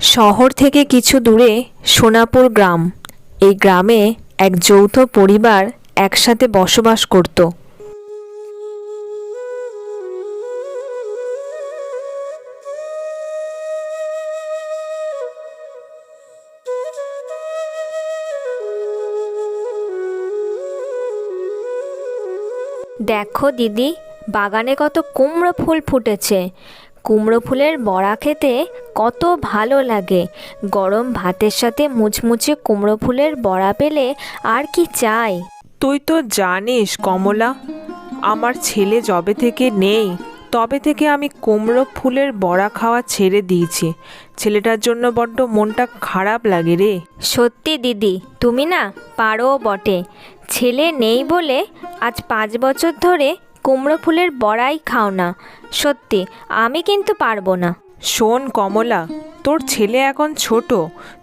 শহর থেকে কিছু দূরে সোনাপুর গ্রাম। এই গ্রামে এক যৌথ পরিবার একসাথে বসবাস করত। দেখো দিদি, বাগানে কত কুমড়ো ফুল ফুটেছে। কুমড়ো ফুলের বড়া খেতে কত ভালো লাগে। গরম ভাতের সাথে মুচমুচে কুমড়ো ফুলের বড়া পেলে আর কি চাই? তুই তো জানিস কমলা আমার ছেলে যবে থেকে নেই তবে থেকে আমি কুমড়ো ফুলের বড়া খাওয়া ছেড়ে দিয়েছি। ছেলেটার জন্য বড্ড মনটা খারাপ লাগে রে। সত্যি দিদি তুমি না পারো বটে। ছেলে নেই বলে আজ পাঁচ বছর ধরে কুমড়ো ফুলের বড়াই খাও না। সত্যি আমি কিন্তু পারব না। শোন কমলা তোর ছেলে এখন ছোট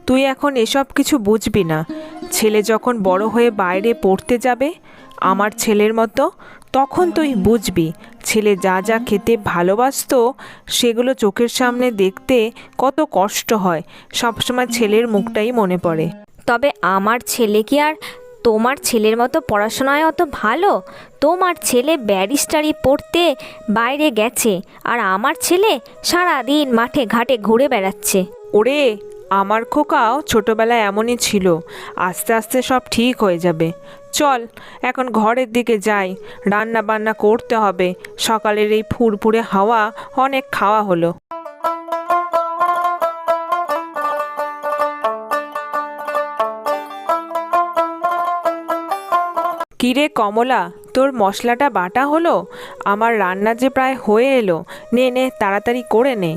তুই এখন এসব কিছু বুঝবি না। ছেলে যখন বড় হয়ে বাইরে পড়তে যাবে আমার ছেলের মতো তখন তুই বুঝবি ছেলে যা যা খেতে ভালোবাসতো সেগুলো চোখের সামনে দেখতে কত কষ্ট হয় সবসময় ছেলের মুখটাই মনে পড়ে। তবে আমার ছেলে কি আর তোমার ছেলের মতো পড়াশোনায় অত ভালো? তোমার ছেলে ব্যারিস্টারি পড়তে বাইরে গেছে আর আমার ছেলে সারাদিন মাঠে ঘাটে ঘুরে বেড়াচ্ছে। ওরে, আমার খোকাও ছোটবেলায় এমনই ছিল। আস্তে আস্তে সব ঠিক হয়ে যাবে। চল, এখন ঘরের দিকে যাই। রান্না বান্না করতে হবে। সকালের এই ফুরফুরে হাওয়া অনেক খাওয়া হলো। কিরে কমলা, তোর মশলাটা বাটা হলো? আমার রান্না যে প্রায় হয়ে এলো, নে নে, তাড়াতাড়ি করে নে।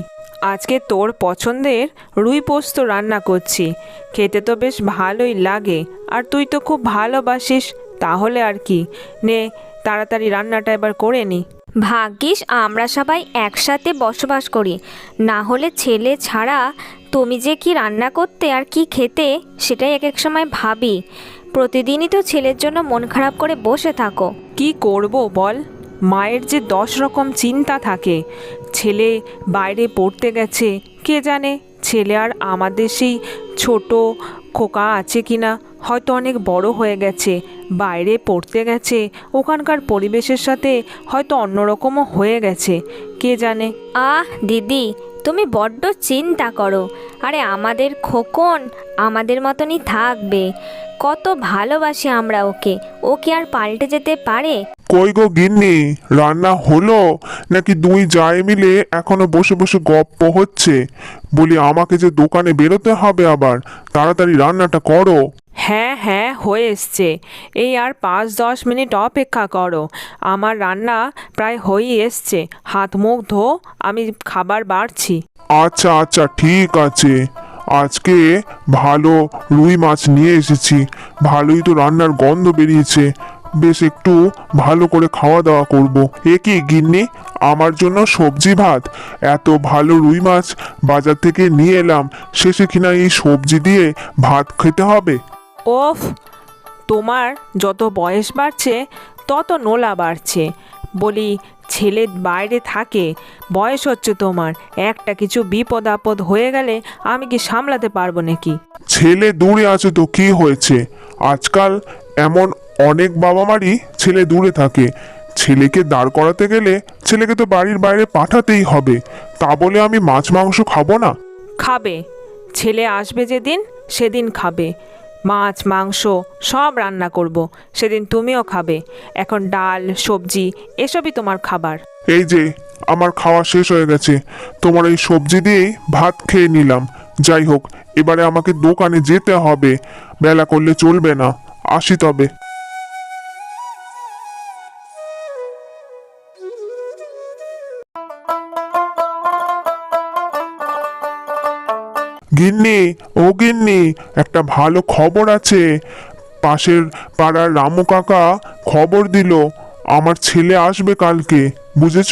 আজকে তোর পছন্দের রুই পোস্ত রান্না করছি। খেতে তো বেশ ভালোই লাগে, আর তুই তো খুব ভালোবাসিস, তাহলে আর কি। নে, তাড়াতাড়ি রান্নাটা এবার করে নি। ভাগ্যিস আমরা সবাই একসাথে বসবাস করি। না হলে ছেলে ছাড়া তুমি যে কি রান্না করতে আর কি খেতে, সেটাই এক এক সময় ভাবি। প্রতিদিনই তো ছেলের জন্য মন খারাপ করে বসে থাকো। কি করব বল? মায়ের যে দশ রকম চিন্তা থাকে ছেলে বাইরে পড়তে গেছে কে জানে? ছেলে আর আমাদের সেই ছোট খোকা আছে কি না হয়তো অনেক বড় হয়ে গেছে বাইরে পড়তে গেছে ওখানকার পরিবেশের সাথে হয়তো অন্যরকমও হয়ে গেছে কে জানে? আহ দিদি তুমি বড্ড চিন্তা করো। আরে আমাদের খোকন আমাদের মতনই থাকবে। কত ভালোবাসি আমরা ওকে। ও কি আর পাল্টে যেতে পারে? কই গো গিন্নি, রান্না হলো? নাকি দুই যায় মিলে এখনও বসে বসে গপ্প হচ্ছে? বলি আমাকে যে দোকানে বেরোতে হবে আবার, তাড়াতাড়ি রান্নাটা করো। হ্যাঁ হ্যাঁ হয়ে এসছে। এই আর পাঁচ, দশ মিনিট অপেক্ষা করো। আমার রান্না প্রায় হয়েই এসছে। হাত, মুখ ধো, আমি খাবার বাড়ছি। আচ্ছা আচ্ছা ঠিক আছে। আজকে ভালো রুই মাছ নিয়ে এসেছি। ভালোই তো রান্নার গন্ধ বেরিয়েছে। বেশ একটু ভালো করে খাওয়া দাওয়া করব। এ কি গিন্নি, আমার জন্য সবজি ভাত? এত ভালো রুই মাছ বাজার থেকে নিয়ে এলাম। শেষে কিনা এই সবজি দিয়ে ভাত খেতে হবে? ওফ তোমার যত বয়স বাড়ছে তত নোলা বাড়ছে। বলি ছেলে বাইরে থাকে বয়স হচ্ছে তোমার একটা কিছু বিপদ আপদ হয়ে গেলে আমি কি সামলাতে পারব নাকি? ছেলে দূরে আছে তো কি হয়েছে? আজকাল এমন অনেক বাবা মারই ছেলে দূরে থাকে। ছেলেকে দাঁড় করাতে গেলে ছেলেকে তো বাড়ির বাইরে পাঠাতেই হবে। তা বলে আমি মাছ মাংস খাব না? খাবে। ছেলে আসবে যেদিন সেদিন খাবে। মাছ, মাংস সব রান্না করব। সেদিন তুমিও খাবে। এখন ডাল, সবজি, এসবই তোমার খাবার। এই যে, আমার খাওয়া শেষ হয়ে গেছে। তোমার এই সবজি দিয়ে ভাত খেয়ে নিলাম। যাই হোক, এবারে আমাকে দোকানে যেতে হবে। বেলা করলে চলবে না। আসি তবে। গিন্নি ও গিন্নি একটা ভালো খবর আছে। পাশের পাড়ার রামু কাকা খবর দিল আমার ছেলে আসবে কালকে বুঝেছ?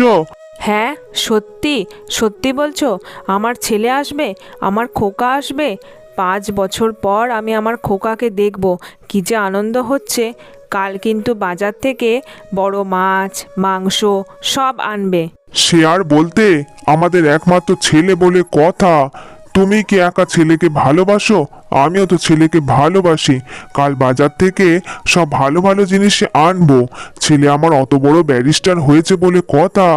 হ্যাঁ সত্যি সত্যি বলছো আমার ছেলে আসবে আমার খোকা আসবে। পাঁচ বছর পর আমি আমার খোকাকে দেখব কি যে আনন্দ হচ্ছে। কাল কিন্তু বাজার থেকে বড় মাছ মাংস সব আনবে। সে আর বলতে আমাদের একমাত্র ছেলে বলে কথা তুমি কি একা ছেলেকে ভালোবাসো? আমিও তো ছেলেকে ভালোবাসি। কাল বাজার থেকে সব ভালো ভালো জিনিস আনব। ছেলে আমার অত বড় ব্যারিস্টার হয়েছে বলে কথা।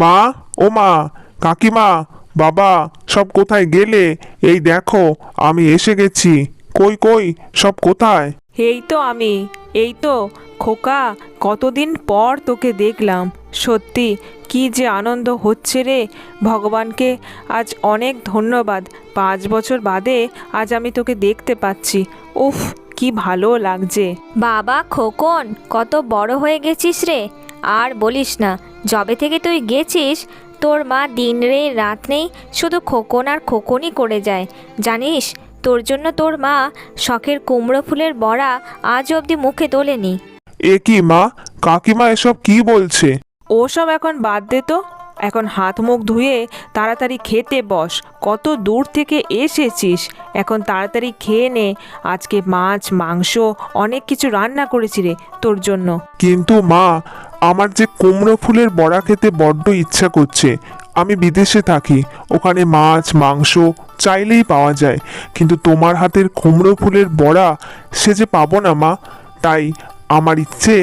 মা, ও মা, কাকিমা, বাবা, সব কোথায় গেলে? এই দেখো, আমি এসে গেছি। কই কই, সব কোথায়? এই তো আমি, এই তো, খোকা, কতদিন পর তোকে দেখলাম। সত্যি, কি যে আনন্দ হচ্ছে রে। ভগবানকে আজ অনেক ধন্যবাদ। পাঁচ বছর বাদে আজ আমি তোকে দেখতে পাচ্ছি। উফ, কি ভালো লাগছে। বাবা, খোকন, কত বড় হয়ে গেছিস রে। আর বলিস না, যবে থেকে তুই গেছিস, তোর মা দিন রে, রাত নেই, শুধু খোকন আর খোকনই করে যায়। জানিস তোর জন্য তোর মা শখের কুমড়ো ফুলের বড়া আজ অবধি মুখে তোলেনি। এ কি মা? কাকিমা এসব কি বলছে? ওসব এখন বাদ দে তো। এখন হাত মুখ ধুয়ে তাড়াতাড়ি খেতে বস। কত দূর থেকে এসেছিস? এখন তাড়াতাড়ি খেয়ে নে। আজকে মাছ মাংস অনেক কিছু রান্না করেছি রে তোর জন্য। কিন্তু মা আমার যে কুমড়ো ফুলের বড়া খেতে বড্ড ইচ্ছা করছে। আমি বিদেশে থাকি, ওখানে মাছ, মাংস চাইলেই পাওয়া যায়, কিন্তু তোমার হাতের কুমড়ো ফুলের বড়া সে যে পাবো না, মা। তাই আমার ইচ্ছে,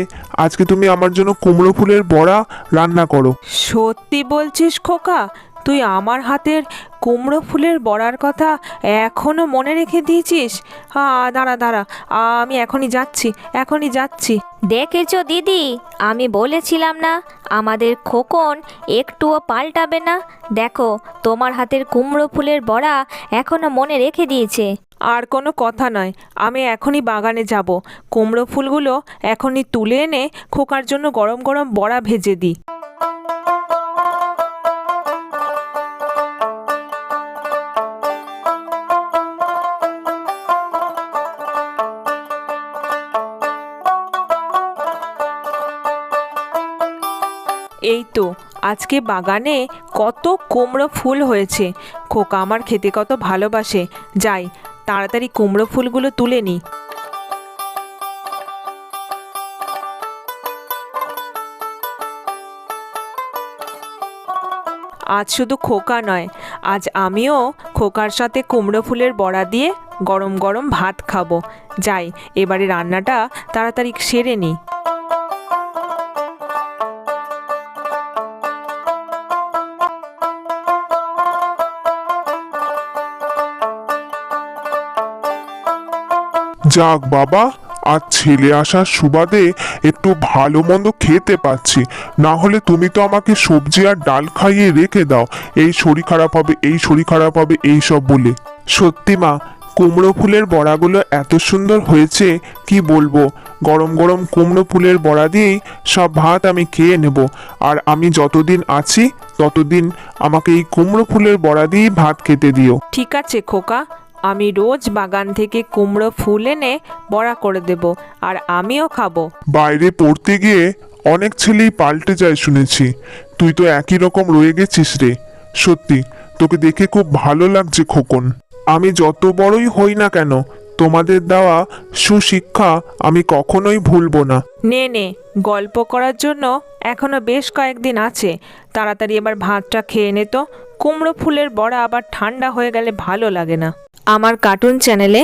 আজকে তুমি আমার জন্য কুমড়ো ফুলের বড়া রান্না করো। সত্যি বলছিস খোকা তুই আমার হাতের কুমড়ো ফুলের বড়ার কথা এখনও মনে রেখে দিয়েছিস? আ দাঁড়া দাঁড়া। আমি এখনই যাচ্ছি এখনই যাচ্ছি। দেখেছ দিদি আমি বলেছিলাম না আমাদের খোকন একটুও পাল্টাবে না। দেখো তোমার হাতের কুমড়ো ফুলের বড়া এখনও মনে রেখে দিয়েছে। আর কোনো কথা নয় আমি এখনই বাগানে যাব। কুমড়ো ফুলগুলো এখনই তুলে এনে খোকার জন্য গরম গরম বড়া ভেজে দিই। এই তো, আজকে বাগানে কত কুমড়ো ফুল হয়েছে। খোকা আমার খেতে কত ভালোবাসে। যাই, তাড়াতাড়ি কুমড়ো ফুলগুলো তুলে নিই আজ শুধু খোকা নয়, আজ আমিও খোকার সাথে কুমড়ো ফুলের বড়া দিয়ে গরম গরম ভাত খাব। যাই, এবারে রান্নাটা তাড়াতাড়ি সেরে নিই যাক বাবা, আর ছেলে আসার সুবাদে একটু ভালো মন্দ খেতে পাচ্ছি। না হলে তুমি তো আমাকে সবজি আর ডাল খাইয়ে রেখে দাও। এই শরীর খারাপ হবে, এই শরীর খারাপ হবে, এই সব বলে। সত্যি মা, কুমড়ো ফুলের বড়াগুলো এত সুন্দর হয়েছে, কি বলব? গরম গরম কুমড়ো ফুলের বড়া দিয়েই সব ভাত আমি খেয়ে নেব। আর আমি যতদিন আছি, ততদিন আমাকে এই কুমড়ো ফুলের বড়া দিয়েই ভাত খেতে দিও। ঠিক আছে খোকা আমি রোজ বাগান থেকে কুমড়ো ফুল এনে বড়া করে দেব আর আমিও খাব। বাইরে পড়তে গিয়ে অনেক ছেলেই পাল্টে যায় শুনেছি। তুই তো একই রকম রয়ে গেছিস রে। সত্যি তোকে দেখে খুব ভালো লাগছে খোকন। আমি যত বড়ই হই না কেন তোমাদের দেওয়া সুশিক্ষা আমি কখনোই ভুলবো না। নে নে গল্প করার জন্য এখনও বেশ কয়েকদিন আছে। তাড়াতাড়ি এবার ভাতটা খেয়ে নে তো। কুমড়ো ফুলের বড়া আবার ঠান্ডা হয়ে গেলে ভালো লাগে না। আমার কার্টুন চ্যানেলে